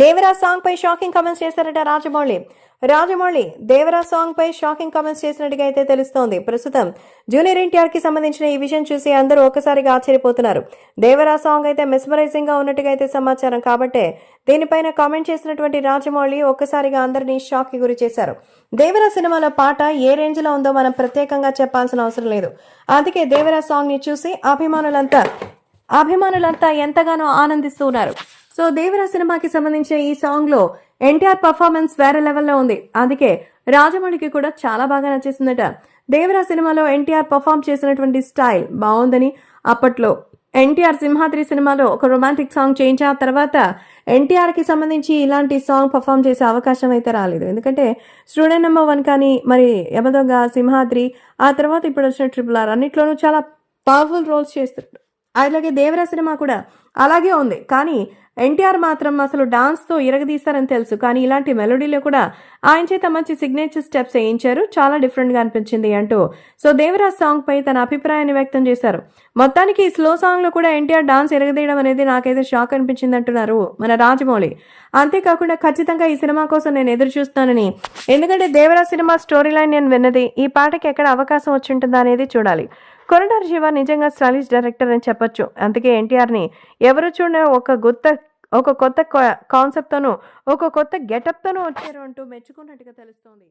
Devara song పై shocking comments చేశారట Rajamouli. Rajamouli Devara song పై షాకింగ్ కామెంట్స్ చేసినట్టుగా అయితే తెలుస్తోంది. ప్రస్తుతం జూనియర్ ఎన్టీఆర్కి సంబంధించిన ఈ విషయం చూసి అందరూ ఒక్కసారిగా ఆశ్చర్యపోతున్నారు. దేవరా సాంగ్ అయితే మెస్మరైజింగ్గా ఉన్నట్టుగా అయితే సమాచారం. కాబట్టే దీనిపైన కామెంట్ చేసినటువంటి రాజమౌళి ఒక్కసారిగా అందరినీ షాక్కి గురి చేశారు. దేవరా సినిమాలో పాట ఏ రేంజ్లో ఉందో మనం ప్రత్యేకంగా చెప్పాల్సిన అవసరం లేదు. అందుకే దేవరా సాంగ్ని చూసి అభిమానులంతా అభిమానులంతా ఎంతగానో ఆనందిస్తూ ఉన్నారు. సో దేవరా సినిమాకి సంబంధించిన ఈ సాంగ్లో ఎన్టీఆర్ పర్ఫార్మెన్స్ వేరే లెవెల్లో ఉంది. అందుకే రాజమౌళికి కూడా చాలా బాగా నచ్చేసిందట. దేవరా సినిమాలో ఎన్టీఆర్ పర్ఫామ్ చేసినటువంటి స్టైల్ బాగుందని అప్పట్లో ఎన్టీఆర్ సింహాద్రి సినిమాలో ఒక రొమాంటిక్ సాంగ్ చేయించిన తర్వాత ఎన్టీఆర్కి సంబంధించి ఇలాంటి సాంగ్ పర్ఫామ్ చేసే అవకాశం అయితే రాలేదు. ఎందుకంటే స్టూడెంట్ నెంబర్ వన్ కానీ మరి యమదొంగ సింహాద్రి ఆ తర్వాత ఇప్పుడు వచ్చిన ట్రిపుల్ ఆర్ అన్నిట్లోనూ చాలా పవర్ఫుల్ రోల్స్ చేస్తున్నాడు అలాగే దేవరా సినిమా కూడా అలాగే ఉంది. కానీ ఎన్టీఆర్ మాత్రం అసలు డాన్స్తో ఇరగదీస్తారని తెలుసు. కానీ ఇలాంటి మెలోడీలో కూడా ఆయన చేత మంచి సిగ్నేచర్ స్టెప్స్ వేయించారు. చాలా డిఫరెంట్గా అనిపించింది అంటూ. సో దేవరాజ్ సాంగ్ పై తన అభిప్రాయాన్ని వ్యక్తం చేశారు. మొత్తానికి ఈ స్లో సాంగ్లో కూడా ఎన్టీఆర్ డాన్స్ ఇరగదీయడం అనేది నాకైతే షాక్ అనిపించింది అంటున్నారు మన రాజమౌళి. అంతేకాకుండా ఖచ్చితంగా ఈ సినిమా కోసం నేను ఎదురు చూస్తానని ఎందుకంటే దేవరాజ్ సినిమా స్టోరీ లైన్ నేను విన్నది. ఈ పాటకి ఎక్కడ అవకాశం వచ్చి ఉంటుందా అనేది చూడాలి. కొరటాల శివ నిజంగా స్టైలిష్ డైరెక్టర్ అని చెప్పొచ్చు. అందుకే ఎన్టీఆర్ని ఎవరు చూడ ఒక గుత్త ఒక కొత్త కాన్సెప్ట్తోనూ ఒక కొత్త గెటప్తోనూ వచ్చారు అంటూ మెచ్చుకున్నట్టుగా తెలుస్తోంది.